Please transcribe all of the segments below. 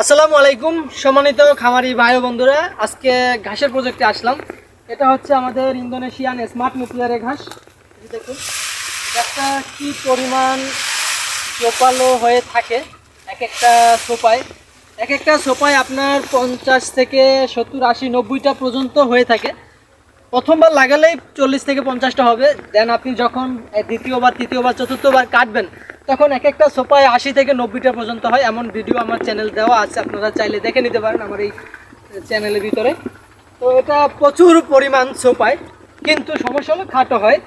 আসসালামু আলাইকুম, সম্মানিত খামারি ভাই বন্ধুরা, আজকে ঘাসের প্রজেক্টে আসলাম। এটা হচ্ছে আমাদের ইন্দোনেশিয়ান স্মার্ট নিউক্লিয়ারের ঘাস। দেখুন একটা কী পরিমাণ চোপালো হয়ে থাকে, এক একটা সোপায় এক একটা সোপায় আপনার পঞ্চাশ থেকে সত্তর, আশি, নব্বইটা পর্যন্ত হয়ে থাকে। প্রথমবার লাগালেই চল্লিশ থেকে পঞ্চাশটা হবে। দেন আপনি যখন দ্বিতীয়বার, তৃতীয়বার, চতুর্থবার কাটবেন, তখন এক একটা সোপায় আশি থেকে নব্বইটা পর্যন্ত হয়। এমন ভিডিও আমার চ্যানেল দেওয়া আছে, আপনারা চাইলে দেখে নিতে পারেন আমার এই চ্যানেলের ভিতরে। তো এটা প্রচুর পরিমাণ সোপায় কিন্তু সমস্যা হলো খাটো হয়।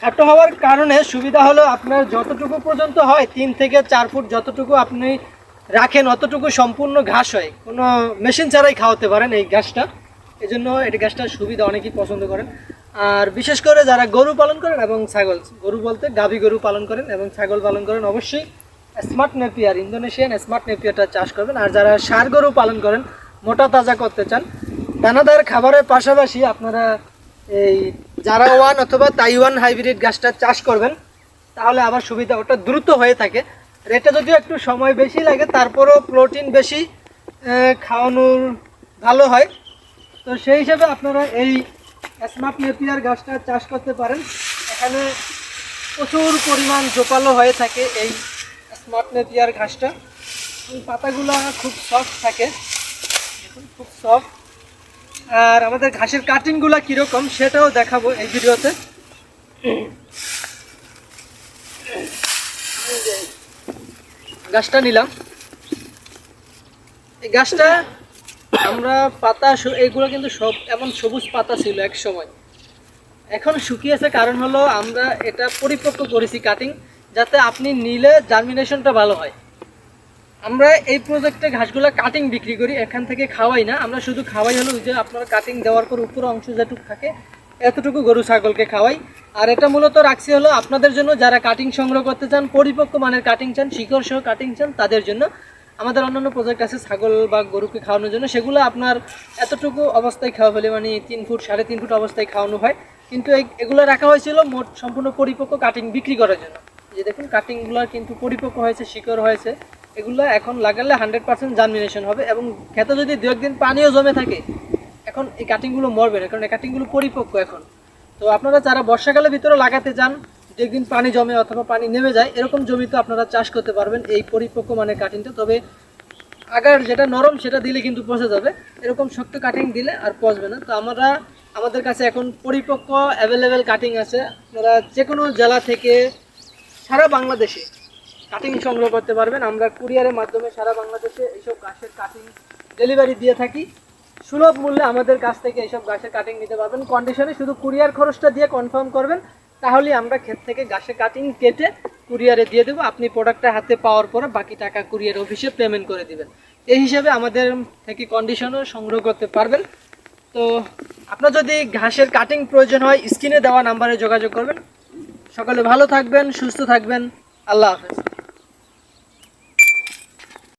খাটো হওয়ার কারণে সুবিধা হলো আপনার যতটুকু পর্যন্ত হয়, তিন থেকে চার ফুট যতটুকু আপনি রাখেন, অতটুকু সম্পূর্ণ ঘাস হয়। কোনো মেশিন ছাড়াই খাওয়াতে পারেন এই ঘাসটা। এই জন্য এই গাছটার সুবিধা অনেকেই পছন্দ করেন। আর বিশেষ করে যারা গরু পালন করেন এবং ছাগল, গরু বলতে গাভী গরু পালন করেন এবং ছাগল পালন করেন, অবশ্যই স্মার্ট নেপিয়ার, ইন্দোনেশিয়ান স্মার্ট নেপিয়ারটা চাষ করবেন। আর যারা সার গরু পালন করেন, মোটা তাজা করতে চান, দানাদার খাবারের পাশাপাশি আপনারা এই যারা ওয়ান অথবা তাইওয়ান হাইব্রিড গাছটা চাষ করবেন, তাহলে আবার সুবিধা ওটা দ্রুত হয়ে থাকে। আর এটা যদিও একটু সময় বেশি লাগে, তারপরও প্রোটিন বেশি খাওয়ানোর ভালো হয়। তো সেই হিসাবে আপনারা এই স্মার্ট নেপিয়ার গাছটা চাষ করতে পারেন। এখানে প্রচুর পরিমাণ জোপালো হয়ে থাকে এই স্মার্ট নেপিয়ার ঘাসটা। পাতাগুলো খুব সফট থাকে। খুব সফট আর আমাদের ঘাসের কাটিংগুলো কীরকম সেটাও দেখাবো এই ভিডিওতে। গাছটা নিলাম। এই গাছটা আমরা পাতা এইগুলো কিন্তু সব এমন সবুজ পাতা ছিল এক সময়। এখন শুকিয়েছে কারণ হলো আমরা এটা পরিপক্ক করেছি কাটিং যাতে আপনি নিলে জার্মিনেশনটা ভালো হয়। আমরা এই প্রজেক্টে ঘাসগুলো কাটিং বিক্রি করি, এখান থেকে খাওয়াই না। আমরা শুধু খাওয়াই হলো যে আপনার কাটিং দেওয়ার পর উপর অংশ যেটুকু থাকে, এতটুকু গরু, ছাগলকে খাওয়াই। আর এটা মূলত রাখছি হলো আপনাদের জন্য, যারা কাটিং সংগ্রহ করতে চান, পরিপক্ক মানের কাটিং চান, শিকড় সহ কাটিং চান, তাদের জন্য। আমাদের অন্যান্য প্রজেক্ট আছে, ছাগল বা গরুকে খাওয়ানোর জন্য। সেগুলো আপনার এতটুকু অবস্থায় খাওয়া ফেলে মানে তিন ফুট, সাড়ে তিন ফুট অবস্থায় খাওয়ানো হয়। কিন্তু এগুলো রাখা হয়েছিল মোট সম্পূর্ণ পরিপক্ক কাটিং বিক্রি করার জন্য। যে দেখুন কাটিংগুলো কিন্তু পরিপক্ক হয়েছে, শিকড় হয়েছে। এগুলো এখন লাগালে হান্ড্রেড পার্সেন্ট জার্মিনেশন হবে এবং খেতে যদি দু একদিন পানিও জমে থাকে, এখন এই কাটিংগুলো মরবে না, কারণ এই কাটিংগুলো পরিপক্ক এখন। তো আপনারা যারা বর্ষাকালের ভিতরে লাগাতে চান একদিন পানি জমে অথবা পানি নেমে যায়, এরকম জমিতে আপনারা চাষ করতে পারবেন এই পরিপক্ক মানের কাটিংটা। তবে আগার যেটা নরম, সেটা দিলে কিন্তু পচে যাবে। এরকম শক্ত কাটিং দিলে আর পচবে না। তো আমরা, আমাদের কাছে এখন পরিপক্ক অ্যাভেলেবেল কাটিং আছে। আপনারা যে কোনো জেলা থেকে সারা বাংলাদেশে কাটিং সংগ্রহ করতে পারবেন। আমরা কুরিয়ারের মাধ্যমে সারা বাংলাদেশে এইসব গাছের কাটিং ডেলিভারি দিয়ে থাকি। সুলভ মূল্যে আমাদের কাছ থেকে এইসব গাছের কাটিং নিতে পারবেন। কন্ডিশনে শুধু কুরিয়ার খরচটা দিয়ে কনফার্ম করবেন তাহলে আমরা ক্ষেত থেকে গাছের কাটিং কেটে কুরিয়ারে দিয়ে দেবো। আপনি প্রোডাক্টটা হাতে পাওয়ার পরে বাকি টাকা কুরিয়ার অফিসে পেমেন্ট করে দিবেন। এই হিসাবে আমাদের থেকে কন্ডিশনও সংগ্রহ করতে পারবেন। তো আপনার যদি ঘাসের কাটিং প্রয়োজন হয়, স্ক্রিনে দেওয়া নাম্বারে যোগাযোগ করবেন। সকালে ভালো থাকবেন, সুস্থ থাকবেন। আল্লাহ হাফেজ।